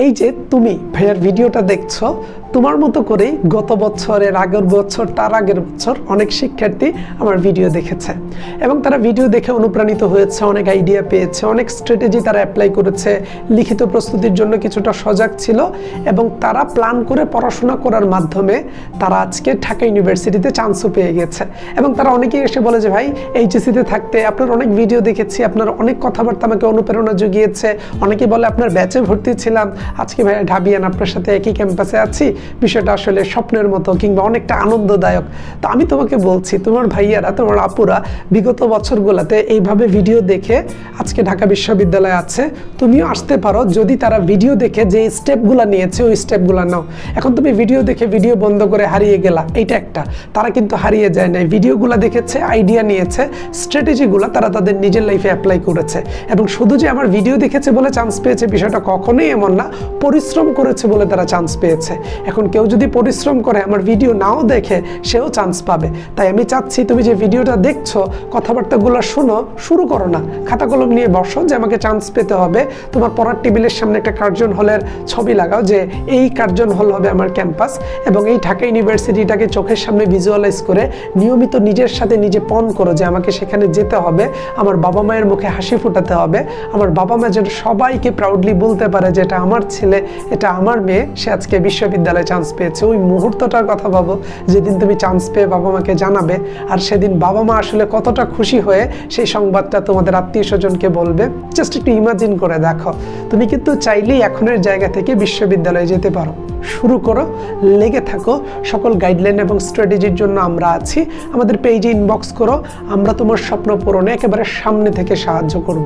এই যে তুমি ভাইয়ার ভিডিওটা দেখছ তোমার মতো করেই গত বছরের আগের বছর, তার আগের বছর অনেক শিক্ষার্থী আমার ভিডিও দেখেছে। এবং তারা ভিডিও দেখে অনুপ্রাণিত হয়েছে, অনেক আইডিয়া পেয়েছে, অনেক স্ট্র্যাটেজি তারা অ্যাপ্লাই করেছে। লিখিত প্রস্তুতির জন্য কিছুটা সজাগ ছিল এবং তারা প্ল্যান করে পড়াশোনা করার মাধ্যমে তারা আজকে ঢাকা ইউনিভার্সিটিতে চান্সও পেয়ে গেছে। এবং তারা অনেকেই এসে বলে যে, ভাই এইচএসিতে থাকতে আপনার অনেক ভিডিও দেখেছি, আপনার অনেক কথাবার্তা আমাকে অনুপ্রেরণা জুগিয়েছে। অনেকে বলে, আপনার ব্যাচে ভর্তি ছিলাম। আজকে ভাই ঢাবিয়ান আপনার সাথে একই ক্যাম্পাসে আছি। বিষয়টা আসলে স্বপ্নের মতো কিংবা অনেকটা আনন্দদায়ক। তো আমি তোমাকে বলছি, তোমার ভাইয়ারা, তোমার আপুরা বিগত বছরগুলোতে এইভাবে ভিডিও দেখে আজকে ঢাকা বিশ্ববিদ্যালয়ে আছে, তুমিও আসতে পারো। যদি তারা ভিডিও দেখে যে স্টেপগুলো নিয়েছে, ওই স্টেপগুলো নাও। এখন তুমি ভিডিও দেখে ভিডিও বন্ধ করে হারিয়ে গেলা, এইটা একটা। তারা কিন্তু হারিয়ে যায় নাই। ভিডিওগুলো দেখেছে, আইডিয়া নিয়েছে, স্ট্র্যাটেজিগুলো তারা তাদের নিজের লাইফে অ্যাপ্লাই করেছে। এবং শুধু যে আমার ভিডিও দেখেছে বলে চান্স পেয়েছে বিষয়টা কখনোই এমন না, পরিশ্রম করেছে বলে তারা চান্স পেয়েছে। এখন কেউ যদি পরিশ্রম করে, আমার ভিডিও নাও দেখে, সেও চান্স পাবে। তাই আমি চাচ্ছি তুমি যে ভিডিওটা দেখছ, কথাবার্তাগুলো শোনো, শুরু করো না। খাতা কলম নিয়ে বসো যে আমাকে চান্স পেতে হবে। তোমার পড়ার টেবিলের সামনে একটা কার্জন হলের ছবি লাগাও যে এই কার্জন হল হবে আমার ক্যাম্পাস এবং এই ঢাকা ইউনিভার্সিটিটাকে চোখের সামনে ভিজুয়ালাইজ করে নিয়মিত নিজের সাথে নিজে পণ করো যে আমাকে সেখানে যেতে হবে। আমার বাবা মায়ের মুখে হাসি ফোটাতে হবে। আমার বাবা মা যেন সবাইকে প্রাউডলি বলতে পারে যে এটা আমার ছেলে, এটা আমার মেয়ে, সে আজকে বিশ্ববিদ্যালয়ে চান্স পেয়েছে, ওই মুহূর্তটার কথা ভাবো। যেদিন তুমি চান্স পেয়ে বাবা মাকে জানাবে, আর সেদিন বাবা মা আসলে কতটা খুশি হয়ে সেই সংবাদটা তোমাদের আত্মীয় স্বজনকে বলবে জাস্ট একটু ইমাজিন করে দেখো। তুমি কিন্তু চাইলেই এখনের জায়গা থেকে বিশ্ববিদ্যালয়ে যেতে পারো। শুরু করো, লেগে থাকো, সকল গাইডলাইন এবং স্ট্র্যাটেজির জন্য আমরা আছি। আমাদের পেজে ইনবক্স করো, আমরা তোমার স্বপ্ন পূরণে একেবারে সামনে থেকে সাহায্য করব।